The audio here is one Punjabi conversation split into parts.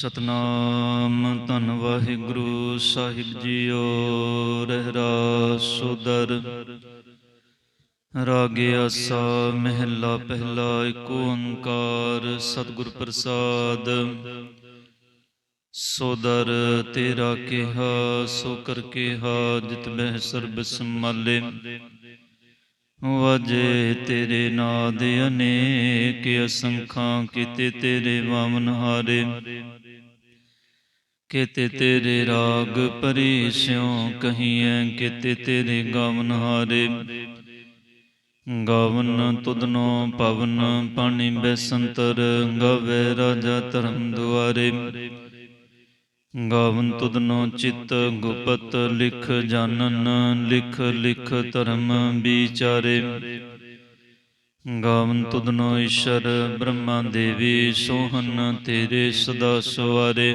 ਸਤਨਾਮ, ਧੰਨ ਵਾਹਿਗੁਰੂ ਸਾਹਿਬ ਜੀਓ ਰਹਿਰਾ ਸੁਦਰ ਰਾਗੇ ਆਸਾ, ਮਹਿਲਾ ਪਹਿਲਾ, ਏਕ ਓੰਕਾਰ, ਸਤਿਗੁਰ ਪ੍ਰਸਾਦ। ਸੋਦਰ ਤੇਰਾ ਕਿਹਾ, ਸੋ ਕਰ ਕਿਹਾ, ਜਿਤ ਬਹਿ ਸਰਬ ਸੰਮਾਲੇ ਵਜੇ ਤੇਰੇ ਨਾਦ ਅਨੇਕ, ਅਸੰਖਾਂ ਕੀਤੇ ਤੇਰੇ ਵਾਮਨ ਹਾਰੇ। ਕਿਤੇ ਤੇਰੇ ਰਾਗ ਪਰੀ ਸਿਉ ਕਹੀਐ ਕੀਤੇ ਤੇਰੇ ਗਾਵਨ ਹਾਰੇ। ਗਾਵਨ ਤੁਧਨੋ ਪਵਨ ਪਾਣੀ ਬੈਸੰਤਰ ਗਾਵੇ ਰਾਜਾ ਧਰਮ ਦੁਆਰੇ। ਗਾਵਨ ਤੁਧਨੋ ਚਿਤ ਗੁਪਤ ਲਿਖ ਜਾਣਨ ਲਿਖ ਲਿਖ ਧਰਮ ਵਿਚਾਰੇ। ਗਾਵਨ ਤੁਧਨੋ ਈਸ਼ਰ ਬ੍ਰਹਮਾ ਦੇਵੀ ਸੋਹਨ ਤੇਰੇ ਸਦਾ ਸਵਾਰੇ।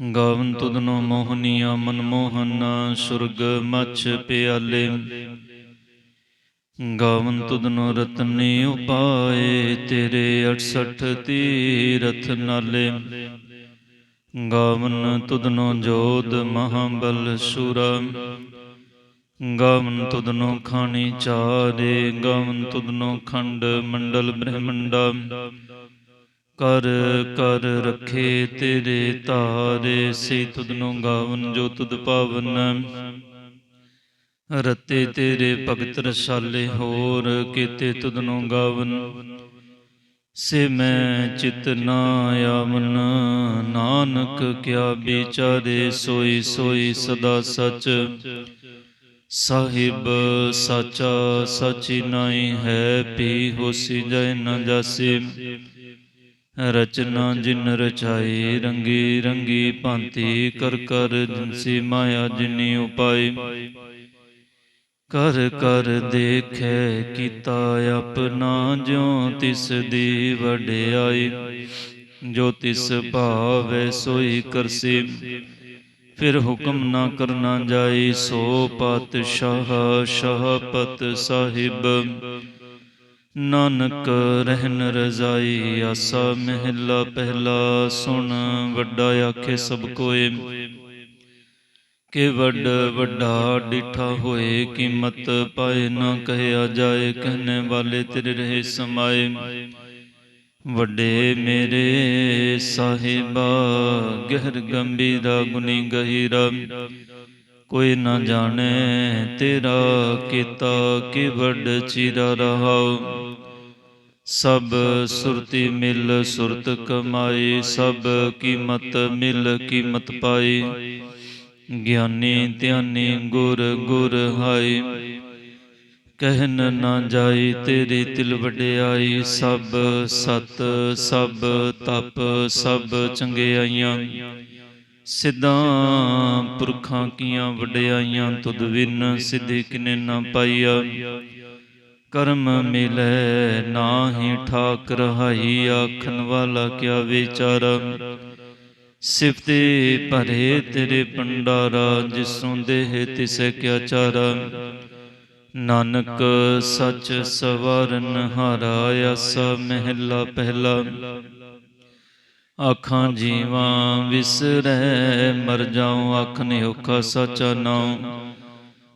ਗਾਵਨ ਤੁਧਨੋ ਮੋਹਨੀਆ ਮਨਮੋਹਨ ਸੁਰਗ ਮਛ ਪਿਆਲੇ। ਗਾਵਨ ਤੁਧਨੋ ਰਤਨੀ ਉਪਾਏ, ਤੇਰੇ 68 ਤੀਰਥ ਨਾਲੇ। ਗਾਵਨ ਤੁਧਨੋ ਜੋਧ ਮਹਾਬਲ ਸ਼ੂਰਾ। ਗਾਵਨ ਤੁਧਨੋ ਖਾਣੀ ਚਾਰੇ, ਗਾਵਨ ਤੁਧਨੋ ਖੰਡ ਮੰਡਲ ਬ੍ਰਹਮੰਡਾ। ਕਰ ਕਰ ਰਖੇ ਤੇਰੇ ਤਾਰੇ ਸੇ ਤੁਧਨੋ ਗਾਵਨ ਜੋ ਤੁਧ ਪਾਵਨ। ਰਤੇ ਤੇਰੇ ਭਗਤ ਰਸਾਲੇ ਹੋਰ ਕੀਤੇ ਤੁਧਨੋ ਗਾਵਨ। ਸੇ ਮੈਂ ਚਿਤ ਨਾ ਆਵਨ, ਨਾਨਕ ਕਿਆ ਵਿਚਾਰੇ ਸੋਈ ਸੋਈ ਸਦਾ ਸਚ। ਸਾਹਿਬ ਸਾਚਾ ਸਚੀ ਨਾਈ ਹੈ ਪੀ ਹੋਸੀ ਜੈ ਨ ਜਾਸੀ। ਰਚਨਾ ਜਿਨ ਰਚਾਈ, ਰੰਗੀ ਰੰਗੀ ਭਾਂਤੀ, ਕਰ ਕਰ ਜਿਨਸੀ ਮਾਇਆ ਜਿਨੀ ਉਪਾਈ। ਕਰ ਕਰ ਦੇਖੈ ਕੀਤਾ ਆਪਣਾ, ਜਿਉ ਤਿਸ ਦੀ ਵਡਿਆਈ। ਜੋ ਤਿਸ ਭਾਵੈ ਸੋਈ ਕਰਸੀ, ਫਿਰ ਹੁਕਮ ਨਾ ਕਰਨਾ ਜਾਈ। ਸੋ ਪਤ ਸ਼ਾਹ ਸ਼ਾਹਪਤ ਸਾਹਿਬ ਨਾਨਕ ਰਹਿਨ ਰਜ਼ਾਈ, ਆਸਾ ਮਹਿਲਾ ਪਹਿਲਾ ਸੁਣ, ਵੱਡਾ ਆਖੇ ਸਭ ਕੋਏ। ਕਿ ਵੱਡ ਵੱਡਾ ਡਿਠਾ ਹੋਏ, ਕੀਮਤ ਪਾਏ ਨਾ ਕਹਿਆ ਜਾਏ ਕਹਨੇ ਵਾਲੇ ਤੇਰੇ ਰਹੇ ਸਮਾਏ। ਵੱਡੇ ਮੇਰੇ ਸਾਹਿਬਾ, ਗਹਿਰ ਗੰਭੀਰਾ ਗੁਨੀ ਗਹਿਰਾ ਕੋਈ ਨਾ ਜਾਣੇ, ਤੇਰਾ ਕੀਤਾ ਕਿ ਵੱਡ ਚੀਰਾ ਰਹਾਉ। ਸਭ ਸੁਰਤੀ ਮਿਲ, ਸੁਰਤ ਕਮਾਈ, ਸਭ ਕੀਮਤ ਮਿਲ, ਕੀਮਤ ਪਾਈ। ਗਿਆਨੀ, ਧਿਆਨੀ, ਗੁਰ ਗੁਰ ਹਾਈ। ਕਹਿਨ ਨਾ ਜਾਈ, ਤੇਰੀ ਤਿਲ ਵਡਿਆਈ। ਸਭ ਸਤ, ਸਭ ਤਪ, ਸਭ ਚੰਗਿਆਈਆਂ। ਸਿਧਾਂ ਪੁਰਖਾਂ ਕੀਆਂ ਵਡਿਆਈਆਂ ਤੁਧ ਵਿਨ ਸਿੱਧੀ ਕਿਨੇ ਨਾ ਪਾਈਆ। ਕਰਮ ਮਿਲੇ ਨਾਹੀ ਠਾਕ ਰਹਾਈ ਆਖਣ ਵਾਲਾ ਕਿਆ ਵਿਚਾਰਾ। ਸਿਫਤੇ ਭਰੇ ਤੇਰੇ ਪੰਡਾਰਾ ਜਿਸੋਂ ਦੇਹ ਤਿਸੈ ਕਿਆ ਚਾਰਾ। ਨਾਨਕ ਸਚ ਸਵਰਨ ਹਾਰਾ, ਆਸਾ ਮਹਿਲਾ ਪਹਿਲਾ। ਆਖਾਂ ਜੀਵਾਂ ਵਿਸਰੈ ਮਰ ਜਾਉ ਆਖ ਨਿਉਖਾ ਸਚਾ ਨਾਉ।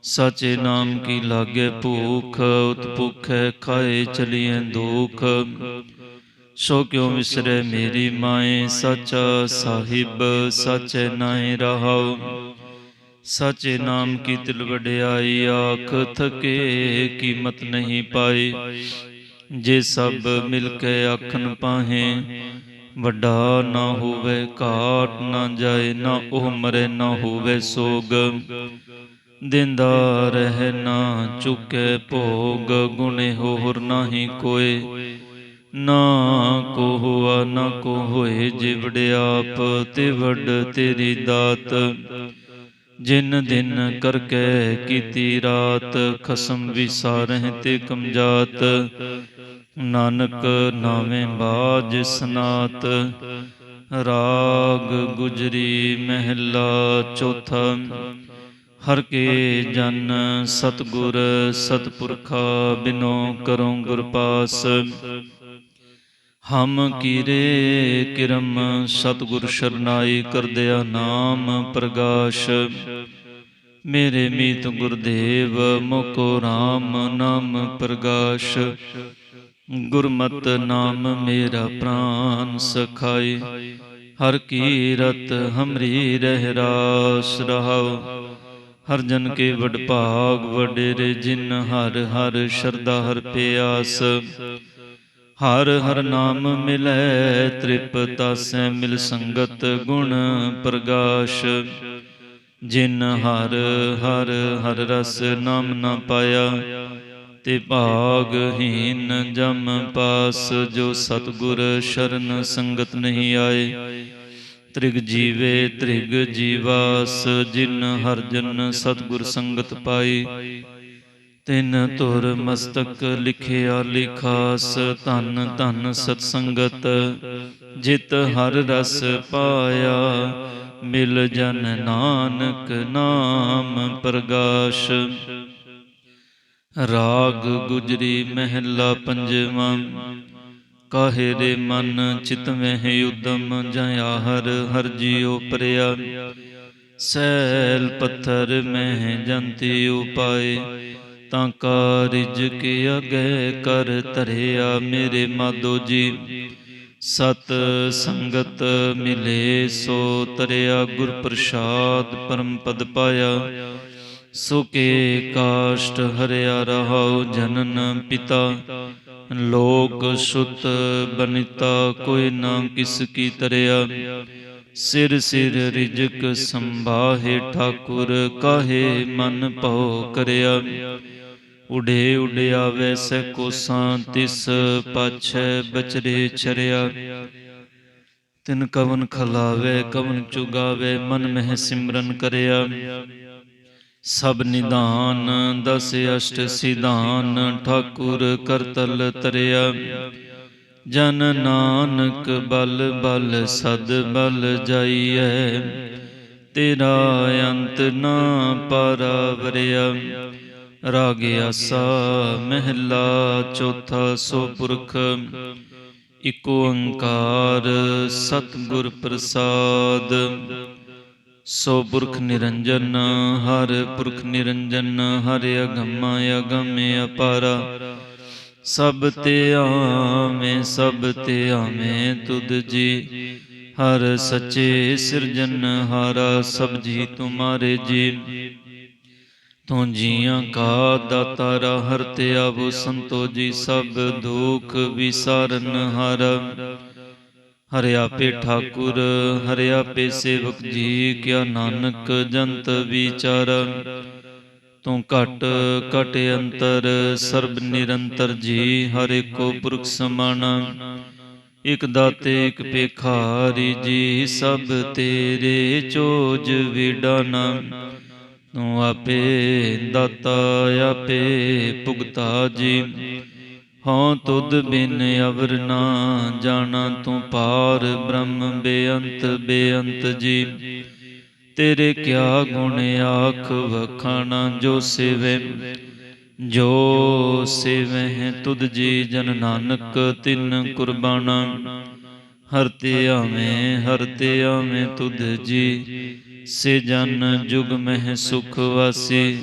ਸਾਚੇ ਨਾਮ ਕੀ ਲਾਗੇ ਭੂਖ ਉਤਪੁਖੈ ਖਾਏ ਚਲੀਏ ਦੁਖ। ਸੋ ਕਿਉ ਵਿਸਰੇ ਮੇਰੀ ਮਾਏ? ਸਚਾ ਸਾਹਿਬ ਸਚੇ ਨਾਏ ਰਹਾਉ। ਸਚੇ ਨਾਮ ਕੀ ਤਿਲ ਵਡਿਆਈ? ਆਖ ਥਕੇ ਕੀਮਤ ਨਹੀਂ ਪਾਈ। ਜੇ ਸਭ ਮਿਲ ਕੇ ਆਖਣ ਪਾਹੇ ਵੱਡਾ ਨਾ ਹੋਵੇ ਘਾਟ, ਨਾ ਜਾਏ, ਨਾ ਉਹ ਮਰੇ ਨਾ ਹੋਵੇ ਸੋਗ। ਦਿੰਦਾ ਰਹਿ ਨਾ ਚੁਕੇ ਭੋਗ, ਗੁਣੇ ਹੋਰ ਨਾਹੀ ਕੋਏ। ਨਾ ਕੋ ਹੁਆ, ਨਾ ਕੋ ਹੋਏ ਜੇ ਵਡਿਆਪ ਤੇ ਵੱਡ ਤੇਰੀ ਦਾਤ। ਜਿਨ ਦਿਨ ਕਰਕੇ ਕੀਤੀ ਰਾਤ, ਖਸਮ ਵਿਸਾਰਹਿ ਤੇ ਕਮਜਾਤ ਨਾਨਕ ਨਾਵੇਂ ਬਾਜ ਸਨਾਤ, ਰਾਗ ਗੁਜਰੀ ਮਹਿਲਾ ਚੌਥਾ। ਹਰ ਕੇ ਜਨ ਸਤਗੁਰ ਸਤਪੁਰਖਾ ਬਿਨੋ ਕਰੋ ਗੁਰ ਪਾਸ। ਹਮ ਕੀਰੇ ਕਿਰਮ ਸਤਗੁਰ ਸ਼ਰਨਾਈ ਕਰਦਿਆ ਨਾਮ ਪ੍ਰਗਾਸ਼। ਮੇਰੇ ਮੀਤ ਗੁਰਦੇਵ ਮੁਕੋ RAM ਨਾਮ ਪ੍ਰਗਾਸ਼। ਗੁਰਮਤ ਨਾਮ ਮੇਰਾ ਪ੍ਰਾਨ ਸਖਾਈ ਹਰ ਕੀਰਤ ਹਮਰੀ ਰਹਿ ਰਾਸ ਰਹਾਉ। ਹਰ ਜਨ ਕੇ ਵਡ ਭਾਗ ਵਡੇਰੇ, ਜਿਨ ਹਰ ਹਰ ਸ਼ਰਦਾ ਹਰ ਪਿਆਸ। ਹਰ ਹਰ ਨਾਮ ਮਿਲੈ, ਤ੍ਰਿਪਤਾ ਸੈ ਮਿਲ ਸੰਗਤ ਗੁਣ ਪ੍ਰਗਾਸ਼। ਜਿਨ ਹਰ ਹਰ ਹਰ ਰਸ ਨਾਮ ਨਾ ਪਾਇਆ ਤੇ ਭਾਗਹੀਨ ਜਮ ਪਾਸ, ਜੋ ਸਤਗੁਰ ਸ਼ਰਨ ਸੰਗਤ ਨਹੀਂ ਆਏ। ਤ੍ਰਿਗ ਜੀਵੇ, ਤ੍ਰਿਗ ਜੀਵਾਸ, ਜਿਨ ਹਰ ਜਨ ਸਤਗੁਰ ਸੰਗਤ ਪਾਈ ਤਿਨ ਤੁਰ ਮਸਤਕ ਲਿਖਿਆ ਲਿਖਾਸ, ਧਨ ਧਨ ਸਤ ਸੰਗਤ ਜਿਤ ਹਰ ਰਸ ਪਾਇਆ। ਮਿਲ ਜਨ ਨਾਨਕ ਨਾਮ ਪ੍ਰਗਾਸ਼। ਰਾਗ ਗੁਜਰੀ ਮਹਿਲਾ ਪੰਜਵਾਂ। ਕਾਹੇ ਦੇ ਮਨ ਚਿਤ ਮਹਿ ਉਦਮ ਜਇਆ ਹਰ ਹਰ ਜੀਉ ਪਰਿਆ ਸੈਲ ਪੱਥਰ ਮਹਿ ਜੰਤੀ ਉਪਾਏ, ਤਾਂ ਕਾਰਜ ਕੇ ਅਗੇ ਕਰ ਧਰਿਆ ਮੇਰੇ ਮਾਦੋ ਜੀ। ਸਤ ਸੰਗਤ ਮਿਲੇ ਸੋ ਤਰਿਆ ਗੁਰ ਪ੍ਰਸਾਦ ਪਰਮ ਪਦ ਪਾਇਆ। ਸੁਕੇ ਕਾਸ਼ਟ ਹਰਿਆ ਰਹਾਉ ਜਨਨ ਪਿਤਾ। ਲੋਕ ਸੁਤ ਬਨਿਤਾ ਕੋਈ ਨਾ ਕਿਸ ਕੀ ਤਰਿਆ। ਸਿਰ ਸਿਰ ਰਿਜਕ ਸੰਭਾਹੇ ਠਾਕੁਰ ਕਾਹੇ ਮਨ ਭਉ ਕਰਿਆ। ਉਡੇ ਉਡਿਆ ਵੈਸੈ ਕੋਸਾਂ ਤਿਸ ਪਾਛੈ ਬਚਰੇ ਚਰਿਆ ਤਿਨ ਕਵਨ ਖਲਾਵੇ ਕਵਨ ਚੁਗਾਵੇ ਮਨ ਮਹਿ ਸਿਮਰਨ ਕਰਿਆ। ਸਭ ਨਿਦਾਨ, ਦਸ ਅਸ਼ਟ ਸਿਧਾਨ, ਠਾਕੁਰ ਕਰਤਲ ਤਰਿਆ। ਜਨ ਨਾਨਕ ਬਲ ਬਲ ਸਦ ਬਲ ਜਾਈਐ। ਤੇਰਾ ਅੰਤ ਨਾ ਪਰਵਰਿਆ ਰਾਗ ਆਸਾ ਮਹਿਲਾ ਚੌਥਾ ਸੋ ਪੁਰਖ। ਇਕ ਓੰਕਾਰ ਸਤਿਗੁਰ ਪ੍ਰਸਾਦ। ਸੋ ਪੁਰਖ ਨਿਰੰਜਨ, ਹਰ ਪੁਰਖ ਨਿਰੰਜਨ, ਹਰ ਅਗੰਮ ਅਗੰਮ ਅਪਾਰਾ। ਸਭ ਤੇ ਆਵੇਂ ਸਭ ਤੇ ਆਵੇਂ ਤੁਧ ਜੀ। ਹਰ ਸੱਚੇ ਸਿਰਜਨ, ਹਾਰਾ ਸਭ ਜੀ ਤੁਮਾਰੇ ਜੀ। ਤੂੰ ਜੀਆਂ ਕਾ ਦਾਤਾਰਾ ਹਰ ਤੇ ਆਵੋ, ਸੰਤੋ ਜੀ ਸਭ ਦੁਖ ਵਿਸਾਰਨ, ਹਰ ਹਰਿ ਆਪੇ ਠਾਕੁਰ ਹਰਿ ਆਪੇ ਸੇਵਕ ਜੀ, ਕਿਆ ਨਾਨਕ ਜੰਤ ਵਿਚਾਰ। ਤੂੰ ਘਟ ਘਟ ਅੰਤਰ, ਸਰਬ ਨਿਰੰਤਰ ਜੀ, ਹਰ ਕੋ ਪੁਰਖ ਸਮਾਨ। ਇਕ ਦਾਤੇ, ਇਕ ਪੇਖਾਰੀ ਜੀ, ਸਭ ਤੇਰੇ ਚੋਜ ਵਿਡਾਨਾ। ਤੂੰ ਆਪੇ ਦਾਤਾ, ਆਪੇ ਭੁਗਤਾ ਜੀ। ਹਉ ਤੁਧ ਬਿਨ ਅਵਰ ਨਾ ਜਾਣਾ ਤੂੰ ਪਾਰ ਬ੍ਰਹਮ ਬੇਅੰਤ ਬੇਅੰਤ ਜੀ। ਤੇਰੇ ਕਿਆ ਗੁਣ ਆਖ ਵਖਾਣਾ ਜੋ ਸੇਵੇ। ਜੋ ਸੇਵਹਿ ਤੁਧ ਜੀ ਜਨ ਨਾਨਕ ਤਿਨ ਕੁਰਬਾਨਾ। ਹਰ ਤੇ ਆਵੇਂ, ਹਰ ਤੇ ਆਵੇਂ ਤੁਧ ਜੀ। ਸੇ ਜਨ ਜੁਗ ਮਹਿ ਸੁਖ ਵਾਸੀ।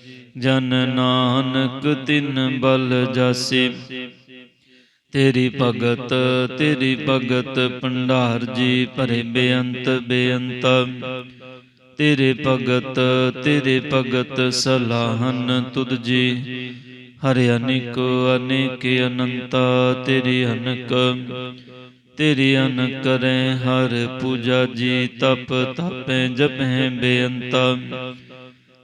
ਜਨ ਨਾਨਕ ਤਿਨ ਬਲ ਜਾਸੀ। ਤੇਰੀ ਭਗਤ ਤੇਰੀ ਭਗਤ ਭੰਡਾਰ ਜੀ ਭਰੇ ਬੇਅੰਤ ਬੇਅੰਤ। ਤੇਰੇ ਭਗਤ ਤੇਰੇ ਭਗਤ ਸਲਾਹਨ ਤੁਧ ਜੀ। ਹਰਿ ਅਨੇਕ ਅਨੇਕ ਅਨੰਤਾ ਤੇਰੀ ਅਨਕ। ਤੇਰੀ ਅਨ ਕਰੇ ਹਰ ਪੂਜਾ ਜੀ, ਤਪ ਤਪੈ ਜਪੈ ਬੇਅੰਤ।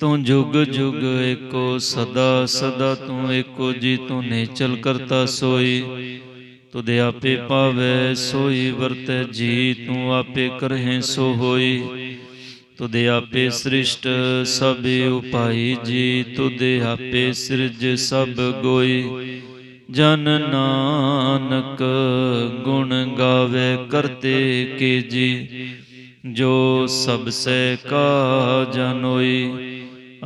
ਤੂੰ ਜੁਗ ਜੁਗ ਏਕੋ ਸਦਾ ਸਦਾ ਤੂੰ ਏਕੋ ਜੀ ਤੂੰ ਨੇਚਲ ਕਰਤਾ ਸੋਈ। ਤੂੰ ਦੇ ਆਪੇ ਪਾਵੇ ਸੋਈ ਵਰਤੈ ਜੀ, ਤੂੰ ਆਪੇ ਕਰਹਿ ਸੋ ਹੋਈ। ਤੁਧ ਆਪੇ ਸ੍ਰਿਸ਼ਟ ਸਭੇ ਉਪਾਈ ਜੀ ਤੂੰ ਦੇ ਆਪੇ ਸਿਰਜ ਸਭ ਗੋਈ। ਜਨ ਨਾਨਕ ਗੁਣ ਗਾਵੇ ਕਰਤੇ ਕੇ ਜੀ, ਜੋ ਸਭ ਸੇ ਕਾ ਜਨੋਈ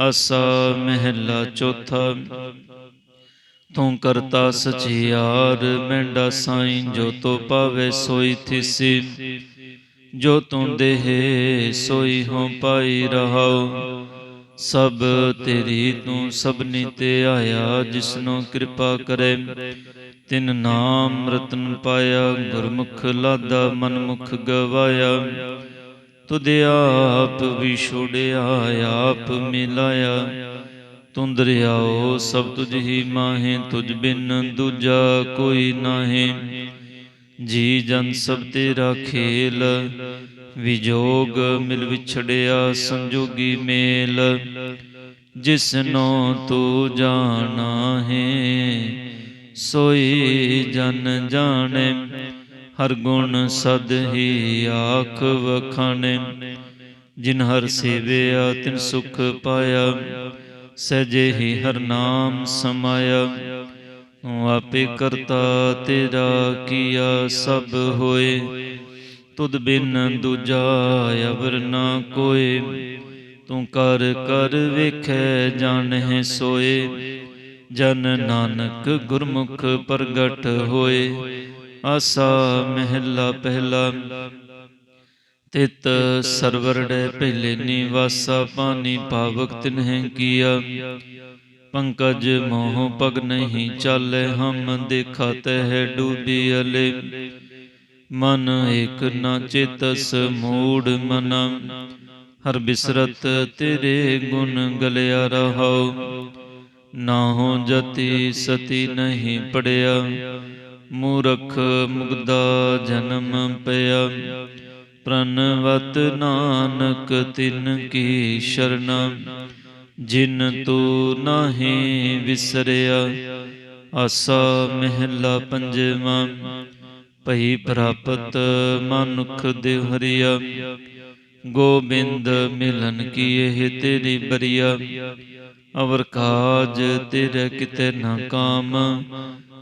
ਅਸਾ ਮਹਿਲਾ ਚੌਥਾ। ਤੂੰ ਕਰਤਾ ਸਚਿਆਰ ਮੈਂਡਾ ਸਾਈਂ ਜੋ ਤੋ ਪਾਵੇ ਸੋਈ ਥਿਸੀ। ਜੋ ਤੂੰ ਦੇਹ ਸੋਈ ਹੋ ਪਾਈ ਰਹਾਉ। ਸਭ ਤੇਰੀ ਤੂੰ ਸਭਨੀ ਤੇ ਆਇਆ, ਜਿਸਨੂੰ ਕਿਰਪਾ ਕਰੇ। ਤਿਨ ਨਾਮ ਰਤਨ ਪਾਇਆ, ਗੁਰਮੁਖ ਲਾਦਾ ਮਨਮੁਖ ਗਵਾਇਆ। ਤੁਧ ਆਪ ਵੀ ਛੋੜਿਆ, ਆਪ ਮਿਲਾਇਆ। ਤੂੰ ਦਰਿਆਓ ਸਭ ਤੁਝ ਹੀ ਮਾਹੇ, ਤੁਝ ਬਿਨ ਦੂਜਾ ਕੋਈ ਨਾਹੀ। ਜੀ ਜਨ ਸਭ ਤੇਰਾ ਖੇਲ, ਵਿਜੋਗ ਮਿਲ ਵਿਛੜਿਆ ਸੰਜੋਗੀ ਮੇਲ। ਜਿਸਨੋ ਤੂੰ ਜਾਣਾ ਹੈ, ਸੋਈ ਜਨ ਜਾਣੇ। ਹਰ ਗੁਣ ਸਦ ਹੀ ਆਖ ਵਖਾਣੇ ਜਿਨ ਹਰ ਸੇਵਿਆ, ਤਿਨ ਸੁਖ ਪਾਇਆ ਸਜੇ ਹੀ ਹਰ ਨਾਮ ਸਮਾਇਆ। ਤੂੰ ਆਪੇ ਕਰਤਾ ਤੇਰਾ ਕੀਆ ਸਭ ਹੋਏ। ਤੁਧ ਬਿਨ ਦੂਜਾ ਅਵਰ ਨਾ ਕੋਏ। ਤੂੰ ਕਰ ਕਰ ਵੇਖੈ ਜਾਣਹਿ ਸੋਏ। ਜਨ ਨਾਨਕ ਗੁਰਮੁਖ ਪ੍ਰਗਟ ਹੋਏ। ਆਸਾ ਮਹਿਲਾ ਪਹਿਲਾ। ਤਿਤ ਸਰਵਰੜੇ ਪਹਿਲੇ ਨਿਵਾਸਾ ਪਾਣੀ ਭਾਵਕ ਤਿਨਹਿ ਕੀਆ। ਪੰਕਜ ਮੋਹ ਪਗ ਨਹੀਂ ਚਾਲੇ ਹਮ ਦੇਖਤ ਹੈ ਡੂਬੀ ਅਲੇ। ਮਨ ਏਕ ਨਾ ਚੇਤਸ ਮੂੜ ਮਨ। ਹਰ ਬਿਸਰਤ ਤੇਰੇ ਗੁਣ ਗਲਿਆ ਰਹਾਉ। ਨਾਹੋ ਜਤੀ ਸਤੀ ਨਹੀਂ ਪੜਿਆ। ਮੂਰਖ ਮੁਗਦਾ ਜਨਮ ਪਿਆ। ਪ੍ਰਨਵਤ ਨਾਨਕ ਤਿਨ ਕੀ ਸ਼ਰਨਾ। ਜਿਨ ਤੂ ਨਾਹੀ ਵਿਸਰਿਆ, ਆਸਾ ਮਹਿਲਾ ਪੰਜਵਾਂ। ਭਈ ਪ੍ਰਾਪਤ ਮਨੁਖ ਦੇ ਹਰੀਆ ਗੋਬਿੰਦ ਮਿਲਨ ਕੀ ਇਹ ਤੇਰੀ ਬਰੀਆ। ਅਵਰ ਕਾਜ ਤੇਰੇ ਕਿਤੇ ਨਾ ਕਾਮ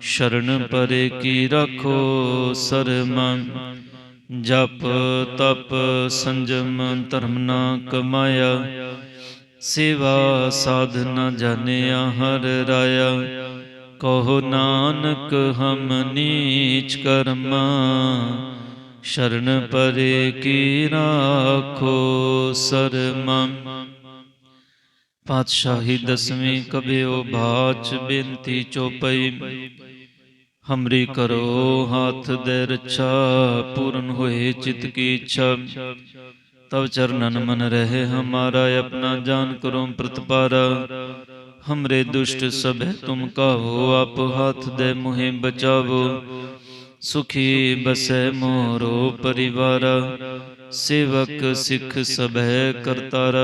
ਸ਼ਰਨ ਪਰੇ ਕੀ ਰੱਖੋ ਸ਼ਰਮ ਜਪ ਤਪ ਸੰਜਮ ਧਰਮ ਨਾ ਕਮਾਇਆ। ਸੇਵਾ ਸਾਧਨਾ ਜਾਣਿਆ ਹਰ ਰਾਇਆ। ਕਹੋ ਨਾਨਕ ਹਮ ਨੀਚ ਕਰਮਾ। ਸ਼ਰਨ ਪਰੇ ਕੀ ਰਾਖੋ ਸਰਮਾ? ਪਾਤਸ਼ਾਹੀ ਦਸਵੀਂ ਕਬਿਓ ਬਾਚ ਬੇਨਤੀ ਚੋਪਈ। ਹਮਰੀ ਕਰੋ ਹਾਥ ਦੇ ਰੱਛਾ, ਪੂਰਨ ਹੋਏ ਚਿਤ ਕੀ ਇੱਛਾ। ਤਵ ਚਰਨਨ ਮਨ ਰਹੇ ਹਮਾਰਾ, ਆਪਣਾ ਜਾਨ ਕਰੋ ਪ੍ਰਤਪਾਰਾ। ਹਮਰੇ ਦੁਸ਼ਟ ਸਭੈ ਤੁਮ ਕਾਹੋ ਆਪ ਹਾਥ ਦੇ ਮੁਹਿ ਬਚਾਵੋ। ਸੁਖੀ ਬਸੈ ਮੋਰੋ ਪਰਿਵਾਰ, ਸੇਵਕ ਸਿੱਖ ਸਭੈ ਕਰਤਾਰ।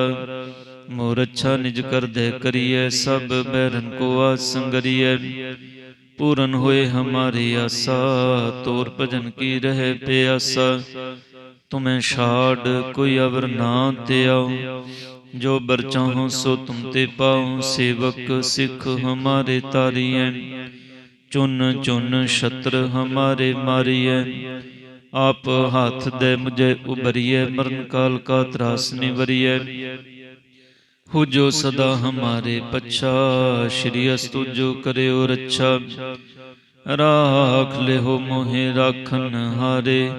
ਮੋਰ ਅੱਛਾ ਨਿਜ ਕਰ ਦੇ ਕਰੀਐ, ਸਭ ਬੈਰਨ ਕੋ ਆ ਆਸੰਗਰੀਐ ਪੂਰਨ ਹੋਏ ਹਮਾਰੀ ਆਸਾ, ਤੋਰ ਭਜਨ ਕੀ ਰਹਿ ਪਿਆਸਾ। ਤੁਮੈ ਛਾੜ, ਕੋਈ ਅਵਰ ਨਾ ਤਿਆਉ ਜੋ ਬਰ ਚਾਹੋ ਸੋ ਤੁਮ ਤੇ ਪਾਉ। ਸੇਵਕ ਸਿੱਖ ਹਮਾਰੇ ਤਾਰੀਐ। ਚੁਨ ਚੁਨ ਛਤਰ ਹਮਾਰੇ ਮਾਰੀਐ। ਆਪ ਹੱਥ ਦੇ ਮੁਝੇ ਉਬਰੀਐ ਮਰਨ ਕਾਲ ਕਾ ਤਰਾਸ ਨਿਵਰੀਐ। ਹੋ ਜੋ ਸਦਾ ਹਮਾਰੇ ਪਛਾ, ਸ਼੍ਰੀ ਅਸਤੁ ਜੋ ਕਰਿਓ ਰੱਛਾ। ਰਾਖ ਲਿਓ ਮੋਹਿ ਰਾਖਨ ਹਾਰੇ,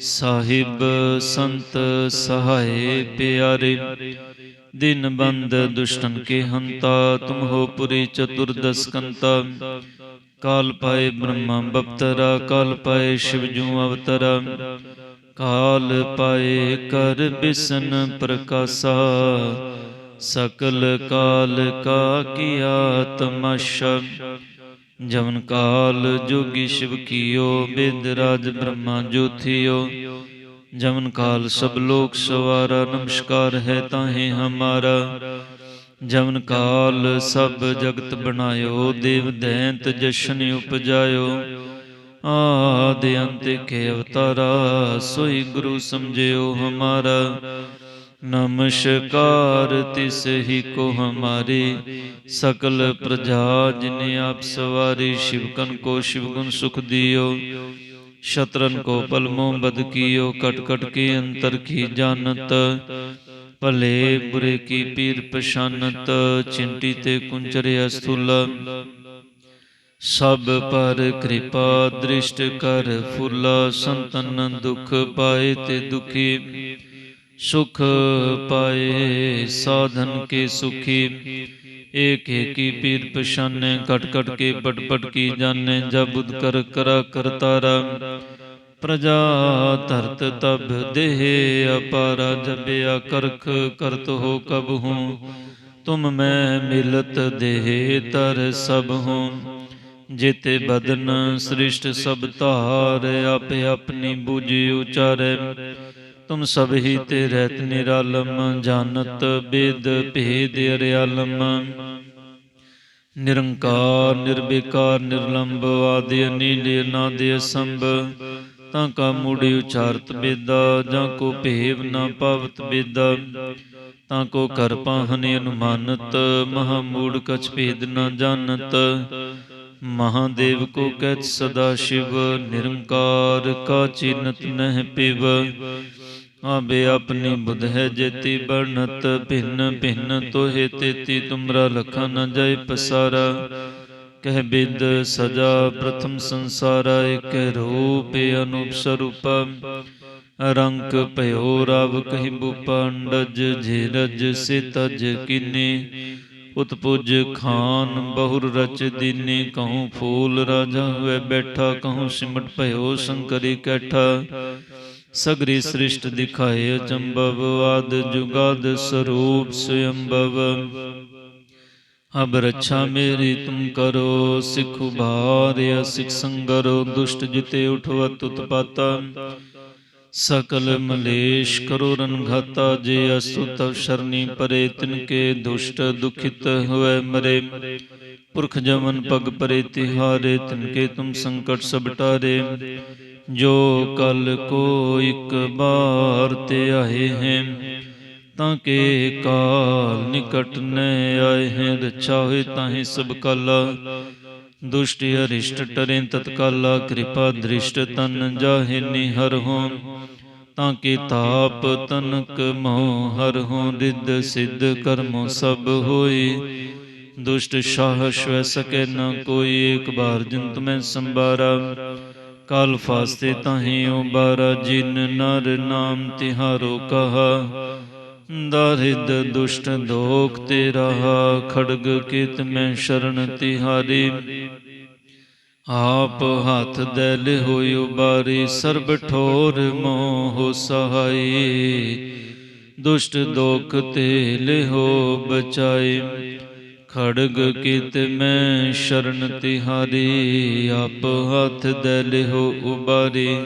ਸਾਹਿਬ ਸੰਤ ਸਹਾਏ ਪਿਆਰੇ। ਦਿਨ ਬੰਦ ਦੁਸ਼ਟਨ ਕੇ ਹੰਤਾ, ਤੁਮ ਹੋ ਪੁਰੀ ਚਤੁਰਦਸ ਕੰਤਾ ਕਾਲ ਪਾਏ ਬ੍ਰਹਮਾ ਬਪਤਰਾ, ਕਾਲ ਪਾਏ ਸ਼ਿਵ ਜੂ ਅਵਤਰਾ। ਕਾਲ ਪਾਏ ਕਰ ਬਿਸਨ ਪ੍ਰਕਾਸ਼ਾ ਸਕਲ ਕਾਲ ਕਾ ਕੀਆ ਤਮਾਸ਼ਾ। ਜਵਨ ਕਾਲ ਜੋਗੀ ਸ਼ਿਵ ਕੀਓ, ਬਿੰਦ ਰਾਜ ਬ੍ਰਹਮਾ ਜੋਥਿਓ। ਜਮਨ ਕਾਲ ਸਭ ਲੋਕ ਸਵਾਰਾ, ਨਮਸਕਾਰ ਹੈ ਤਾਹੇ ਹਮਾਰਾ। ਜਵਨ ਕਾਲ ਸਭ ਜਗਤ ਬਣਾਇਓ, ਦੇਵ ਦੈਂਤ ਜਸ਼ਨ ਉਪਜਾਇਓ। ਆਦਿ ਅੰਤ ਕੇ ਅਵਤਾਰਾ, ਸੋਈ ਗੁਰੂ ਸਮਝਿਓ ਹਮਾਰਾ। ਨਮਸਕਾਰ, ਤਿਸ ਹੀ ਕੋ ਹਮਾਰੇ ਸਕਲ ਪ੍ਰਜਾ ਜਿਨੇ ਆਪ ਸਵਾਰੀ ਸ਼ਿਵਕਨ ਕੋ ਸ਼ਿਵਗੁਣ ਸੁਖ ਦਿਓ। ਸ਼ਤਰਨ ਕੋ ਪਲਮੋ ਬਦ ਕੀਓ, ਕਟ ਕਟ ਕੇ ਅੰਤਰ ਕੀ ਜਾਣਤ। ਭਲੇ ਬੁਰੇ ਕੀ ਪੀਰ ਪਛਾਨਤ, ਚਿੰਟੀ ਤੇ ਕੁੰਚਰਿਆ ਸਥੂਲ ਸਭ ਪਰ ਕਿਰਪਾ ਦ੍ਰਿਸ਼ਟ ਕਰ ਫੁੱਲ, ਸੰਤਨ ਦੁਖ ਪਾਏ ਤੇ ਦੁਖੀ। ਸੁਖ ਪਾਏ ਸਾਧਨ ਕੇ ਸੁਖੀ ਏਕ ਏਕੀ ਪੀਰ ਪਛਾਨੇ ਕਟ ਕਟ ਕੇ ਪਟ ਪਟ ਕੀ ਜਾਣੇ ਜਬ ਬੁਧ ਕਰ ਕਰਾ ਕਰਤਾਰਾ ਪ੍ਰਜਾ ਧਰਤ ਤਬ ਦੇਹ ਅਪਾਰਾ ਜਬਿਆ ਕਰਖ ਕਰਤ ਹੋ ਕਬ ਹੂੰ ਤੁਮ ਮੈਂ ਮਿਲਤ ਦੇਹ ਤਰ ਸਭ ਹੂੰ ਜਿਤੇ ਬਦਨ ਸ੍ਰਿਸ਼ਟ ਸਭ ਧਾਰ ਆਪੇ ਆਪਣੀ ਬੁਝੀ ਉਚਾਰੈ ਤੁਮ ਸਭ ਹੀ ਤੇ ਰਹਿਤ ਨਿਰਾਲਮ ਜਾਣਤ ਬੇਦ, ਭੇਦ, ਅਰਿਆਲਮ। ਨਿਰੰਕਾਰ ਨਿਰਬੇਕਾਰ ਨਿਰਲੰਭ ਆਦਿ ਅਨੀਲ, ਅਨਾਦਿ ਸੰਭ ਤਾਂ ਕਾ ਮੂੜੀ ਉਚਾਰਤ ਬੇਦਾ, ਜਾਂ ਕੋ ਭੇਵ ਨਾ ਪਾਵਤ ਬੇਦਾ। ਤਾਂ ਕੋ ਕਰ ਪਾਹਨੇ ਅਨੁਮਾਨਤ, ਮਹਾ ਮੂੜ ਕਛ ਭੇਦ ਨਾ ਜਾਣਤ ਮਹਾਦੇਵ ਕੋ ਕਹਿਤ ਸਦਾ ਸ਼ਿਵ, ਨਿਰੰਕਾਰ ਕਾ ਚਿਨਤ ਨਹਿ ਪਿਵ। ਆਬੇ ਆਪਣੀ ਬੁਧ ਹੈ ਜੇਤੀ ਬਰਨਤ, ਭਿੰਨ ਭਿੰਨ ਤੋਹੇ ਤੇਤੀ, ਤੁਮਰਾ ਲਖਾ ਨ ਜਾਏ ਪਸਾਰਾ। ਕਹਿ ਬਿਦ ਸਜਾ ਪ੍ਰਥਮ ਸੰਸਾਰਾ, ਇਕ ਰੂਪ ਅਨੂਪ ਸਰੂਪ। ਰੰਗ ਭਇਓ ਰਵ ਕਹੀ ਬੂਪੰਡਜ ਧੀਰਜ ਸੇ ਕਿਨੇ। ਉਤਪੁਜ ਖਾਨ ਬਹੁਰ ਰਚ ਦੀਨੇ, ਕਹੂੰ ਫੂਲ ਰਾਜਾ ਹੋਏ ਬੈਠਾ, ਕਹੂੰ ਸਿਮਟ ਭਇਓ ਸ਼ੰਕਰੀ ਕੈਠਾ। ਸਗਰੀ ਸ੍ਰਿਸ਼ਟ ਦਿਖਾਏ ਅਚੰਭਵ ਆਦ ਜੁਗਾਦ ਸਰੂਪ ਸਯੰਭਵ ਅਬ ਰੱਛਾ ਮੇਰੀ ਤੁਮ ਕਰੋ, ਸਿਖ ਉਭਾਰਿਆ ਸਿਖ ਸੰਗਰੋ, ਦੁਸ਼ਟ ਜਿਤੇ ਉਠਵਤ ਉਤਪਾਤਾ। ਸਕਲ ਮਲੇਸ਼ ਕਰੋ ਰਣਘਾਤਾ, ਜੇ ਅਸੁ ਤਵ ਸ਼ਰਨੀ ਪਰੇ ਤਿਨਕੇ ਦੁਸ਼ਟ ਦੁਖਿਤ ਹੋਏ ਮਰੇ। ਪੁਰਖ ਜਮਨ ਪਗ ਪਰੇ, ਤਿਹਾਰੇ ਤਿਨਕੇ ਤੁਮ ਸੰਕਟ ਸਭ ਟਾਰੇ। ਜੋ ਕਲ ਕੋ ਇਕ ਬਾਰ ਤੇ ਆਏ ਹੈ, ਤਾਂ ਕੇ ਕਾਲ ਨਿਕਟ ਨੈ ਆਏ ਹੈ। ਰਛਾ ਹੋਏ ਤਾਹੇ ਸਭ ਕਲ, ਦੁਸ਼ਟ ਅਰਿਸ਼ਟ ਟਰੇ ਤਤਕਾਲਾ ਕਿਰਪਾ ਦ੍ਰਿਸ਼ਟ ਤਨ ਜਾਹੇ ਨਿਹਰ ਹੋ, ਤਾਂ ਕੇ ਤਾਪ ਤਨਕ ਮੋਹ ਹਰ ਹੋ, ਰਿੱਧ ਸਿੱਧ ਕਰਮੋ ਸਭ ਹੋਏ। ਦੁਸ਼ਟ ਸ਼ਾਹ ਸ਼ਵੈ ਸਕੈ ਨਾ ਕੋਈ, ਇੱਕ ਬਾਰ ਜਿੰਤ ਮੈਂ ਸੰਬਾਰਾ ਕਾਲ ਫਾਸਤੇ ਤਾਹੀ ਉਬਾਰਾ ਜਿਨ ਨਰ ਨਾਮ ਤਿਹਾਰੋ ਕਹਾ। ਦਾਰਿਦ ਦੁਸ਼ਟ ਦੋਖ ਤੇ ਰਹਾ ਖੜਗ ਕਿਤ ਮੈਂ ਸ਼ਰਨ ਤਿਹਾਰੀ। ਆਪ ਹੱਥ ਦੇ ਲਿਹੋਇ ਉਬਾਰੀ। ਸਰਬ ਠੋਰ ਮੋਹ ਸਹਾਈ। ਦੁਸ਼ਟ ਦੋਖ ਤੇ ਲਿਹੋ ਬਚਾਈ ਖੜਗ ਕੀਤ ਮੈਂ ਸ਼ਰਨ ਤਿਹਾਰੀ, ਆਪ ਹੱਥ ਦੇ ਲਿਹੋ ਉਬਾਰੀ।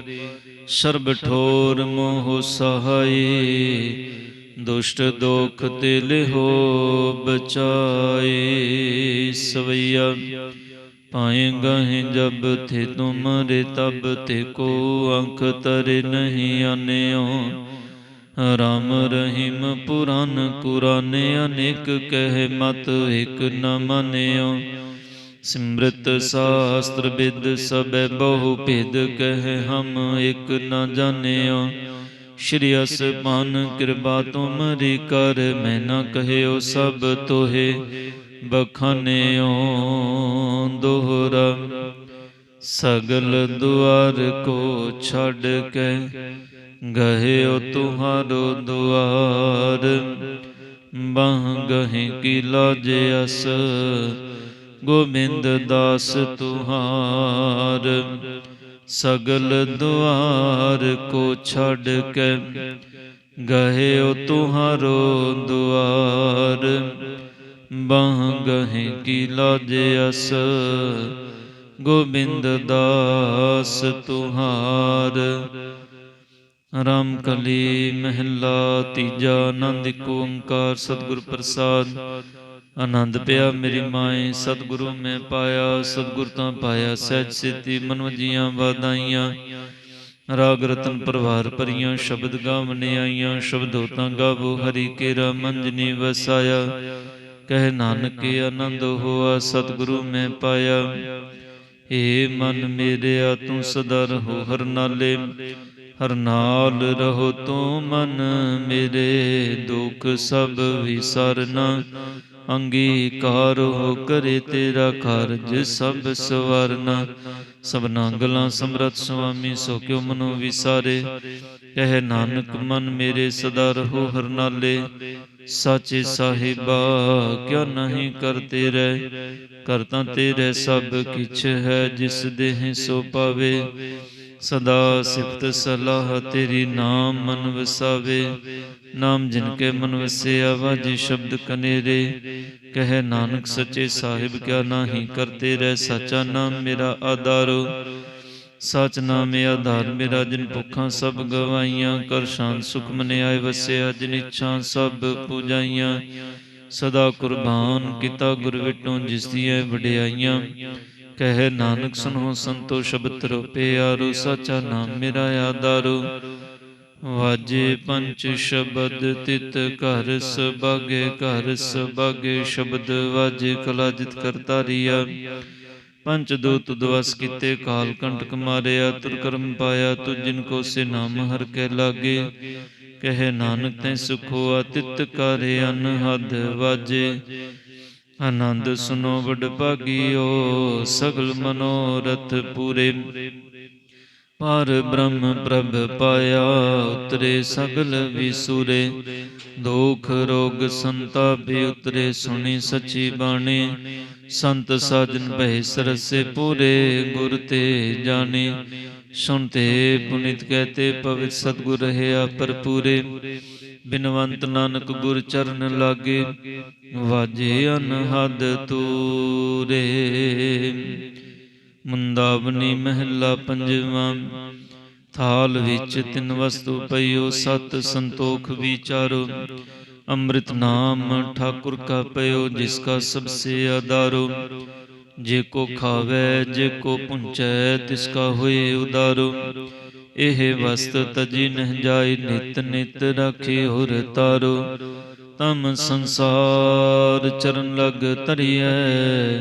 ਸਰਬ ਠੋਰ ਮੋਹ ਸਹਾਈ ਦੁਸ਼ਟ ਦੋਖ ਤੇ ਲਿਹੋ ਬਚਾਏ। ਸਵਈਆ ਪਾਏ ਗਹਿ ਜਬ ਥੇ ਤੁਮਰੇ ਤਬ ਤੇ ਕੋ ਅੰਖ ਤਰੇ ਨਹੀਂ ਆਨਿਓ। ਰਾਮ ਰਹੀਮ ਪੁਰਾਨ ਕੁਰਾਨੇ, ਅਨੇਕ ਕਹਿ ਮਤ ਇਕ ਨ ਮੰਨਿਓ। ਸਿਮਰਤ ਸ਼ਾਸਤਰ ਵਿਦ ਸਬੈ ਬਹੁ ਭੇਦ ਕਹਿ ਹਮ ਇਕ ਨ ਜਾਣਿਓ। ਸ਼੍ਰੀ ਅਸਮਾਨ ਕਿਰਪਾ ਤੁਮਰੀ ਕਰ, ਮੈਂ ਨ ਕਹਿਓ ਸਭ ਤੋਹੇ ਬਖਾਨਿਓ ਦੋਹਰਾ। ਸਗਲ ਦੁਆਰ ਕੋ ਛੱਡ ਕੇ ਗਹਿਓ ਤੁਹਾਰੋ ਦੁਆਰ, ਬਾਹ ਗਹਿ ਕੀ ਲਾਜ ਅਸ, ਗੋਬਿੰਦ ਦਾਸ ਤੁਹਾਰ। ਸਗਲ ਦੁਆਰ ਕੋ ਛੱਡ ਕੇ ਗਹਿਓ ਤੁਹਾਰੋ ਦੁਆਰ, ਬਾਹ ਗਹਿ ਕੀ ਲਾਜ ਅਸ, ਗੋਬਿੰਦ ਦਾਸ ਤੁਹਾਰ। ਰਾਮ ਕਲੀ ਮਹਿਲਾ, ਤੀਜਾ ਆਨੰਦ ਇੱਕ ਓੰਕਾਰ, ਸਤਿਗੁਰ ਪ੍ਰਸਾਦ। ਆਨੰਦ ਪਿਆ ਮੇਰੀ ਮਾਏ, ਸਤਿਗੁਰੂ ਮੈਂ ਪਾਇਆ, ਸਤਿਗੁਰ ਤਾਂ ਪਾਇਆ, ਸਹਿਜ ਸਿੱਧੀ ਮਨਵਜੀਆਂ ਵਾਦਾਈਆਂ ਰਾਗ ਰਤਨ ਪਰਵਾਰ ਭਰੀਆਂ, ਸ਼ਬਦ ਗਾਵਨੇ ਆਈਆਂ, ਸ਼ਬਦੋ ਤਾਂ ਗਾਵੋ, ਹਰੀ ਕੇਰਾ ਮੰਜਨੀ ਵਸਾਇਆ। ਕਹਿ ਨਾਨਕ, ਆਨੰਦ ਹੋਆ, ਸਤਿਗੁਰੂ ਮੈਂ ਪਾਇਆ। ਏ ਮਨ ਮੇਰਿਆ ਤੂੰ ਸਦਾ ਰਹੋ ਹਰ ਨਾਲੇ। ਹਰ ਨਾਲ ਰਹੋ ਤੂੰ ਮਨ ਮੇਰੇ, ਦੁੱਖ ਸਭ ਵਿਸਰਨਾ। ਅੰਗੀਕਾਰ ਹੋ ਕਰੇ ਤੇਰਾ ਕਾਰਜ ਸਭ ਸਵਰਨਾ। ਸਭਨਾ ਗਲਾਂ ਸਮਰਤ ਸੁਆਮੀ, ਸੋ ਕਿਉ ਮਨੋ ਵਿਸਾਰੇ? ਕਹਿ ਨਾਨਕ ਮਨ ਮੇਰੇ ਸਦਾ ਰਹੋ ਹਰ ਨਾਲੇ ਸਾਚੇ ਸਾਹਿਬਾ, ਕਿਉ ਨਹੀਂ ਕਰਤੇ ਰਹਿ? ਕਰਤਾ ਤੇਰੇ ਸਭ ਕਿਛ ਹੈ, ਜਿਸ ਦੇਹ ਸੋ ਪਾਵੇ। ਸਦਾ ਸਿਫਤ ਸਲਾਹ ਤੇਰੀ ਨਾਮ ਮਨ ਵਸਾਵੇ ਨਾਮ ਜਿਨ ਕੇ ਮਨ ਵਸਿਆ ਵਾਜੀ ਸ਼ਬਦ ਕਨੇਰੇ। ਕਹਿ ਨਾਨਕ ਸੱਚੇ ਸਾਹਿਬ ਕਿਆ ਨਾਹੀ ਕਰਤੇ ਰਹਿ? ਸਾਚਾ ਨਾਮ ਮੇਰਾ ਆਧਾਰੋ। ਸਚ ਨਾਮ ਆਧਾਰ ਮੇਰਾ, ਜਿਨ ਭੁੱਖਾਂ ਸਭ ਗਵਾਈਆਂ ਕਰ ਸ਼ਾਂਤ ਸੁਖ ਮਨੇ ਆਏ ਵਸਿਆ ਜਿਨ ਇੱਛਾ ਸਭ ਪੂਜਾਈਆਂ। ਸਦਾ ਕੁਰਬਾਨ ਕੀਤਾ ਗੁਰ ਵਿਟੋਂ, ਜਿਸ ਦੀਆਂ ਵਡਿਆਈਆਂ। ਕਹਿ ਨਾਨਕ ਸੁਨੋ ਸੰਤੋ, ਸ਼ਬਦ ਰੂਪੇ ਆਰੂ, ਸਚਾ ਨਾਮ ਮੇਰਾ ਆਧਾਰੂ। ਵਾਜੇ ਪੰਚ ਸ਼ਬਦ ਤਿਤ ਘਰ ਸਬਾਗੇ ਘਰ ਸਬਾਗੇ ਸ਼ਬਦ ਵਾਜੇ ਕਲਾ ਜਿਤ ਕਰਤਾਰੀਆ। ਪੰਚ ਦੂਤ ਦਵਸ ਕੀਤੇ ਕਾਲ ਕੰਟਕ ਮਾਰਿਆ ਤੁਰ ਕਰਮ ਪਾਇਆ ਤੁ ਜਿਨ ਕੋ ਸੇ ਨਾਮ ਹਰ ਕੇ ਲਾਗੇ। ਕਹੇ ਨਾਨਕ ਤੈ ਸੁਖੋ ਅਤਿਤ ਕਰੇ ਅਨਹਦ ਵਾਜੇ। ਆਨੰਦ ਸੁਨੋ ਵਡ ਭਾਗਿਓ ਸਗਲ ਮਨੋਰਥ ਪੂਰੇ। ਪਰ ਬ੍ਰਹਮ ਪ੍ਰਭ ਪਾਇਆ ਉਤਰੇ ਸਗਲ ਵਿਸੂਰੇ। ਦੁਖ ਰੋਗ ਸੰਤਾਪੇ ਉਤਰੇ ਸੁਣੀ ਸਚੀ ਬਾਣੀ। ਸੰਤ ਸਾਜਨ ਭੈ ਸਰਸੇ ਪੂਰੇ ਗੁਰ ਤੇ ਜਾਣੇ। ਸੁਣਤੇ ਪੁਨਿਤ ਕਹਤੇ ਪਵਿੱਤ ਸਤਗੁਰ ਰਹਿਆ ਪਰਪੂਰੇ ਬਿਨਵੰਤ ਨਾਨਕ ਗੁਰ ਚਰਨ ਲਾਗੇ। ਵਾਜੇ ਅਨਹਦ ਤੂਰੇ। ਮੁੰਦਾਵਨੀ ਮਹਿਲਾ ਪੰਜਵਾਂ, ਥਾਲ ਵਿੱਚ ਤਿੰਨ ਵਸਤੂ ਪਈਓ, ਸਤ ਸੰਤੋਖ ਵਿਚਾਰੋ। ਅੰਮ੍ਰਿਤ ਨਾਮ ਠਾਕੁਰ ਕਾ ਪਇਓ ਜਿਸ ਕਾ ਸਭ ਸੇ ਆਧਾਰੋ। ਜੇ ਕੋ ਖਾਵੇ, ਜੇ ਕੋ ਪੁੰਚੈ, ਤਿਸ ਕਾ ਹੋਏ ਉਦਾਰੋ। ਇਹ ਵਸਤ ਤਜੀ ਨਹਿ ਜਾਈ ਨਿਤ ਨਿਤ ਰਾਖੇ ਹੁਰ ਤਾਰੋ। ਤਮ ਸੰਸਾਰ ਚਰਨ ਲਗ ਧਰਿਐ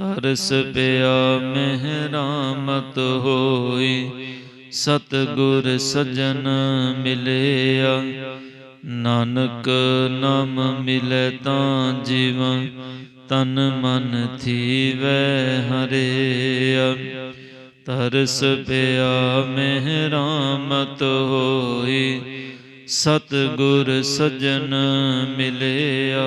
ਤਰਸ ਪਿਆ ਮਹਿਰਾਮਤ ਹੋਈ। ਸਤਗੁਰ ਸਜਣ ਮਿਲਿਆ। ਨਾਨਕ ਨਾਮ ਮਿਲੇ ਤਾਂ ਜੀਵਨ, ਤਨ ਮਨ ਥੀਵੈ ਹਰਿਆ। ਤਰਸ ਪਿਆ ਮਿਹਰਾਮਤ ਹੋਈ। ਸਤ ਗੁਰ ਸਜਣ ਮਿਲਿਆ।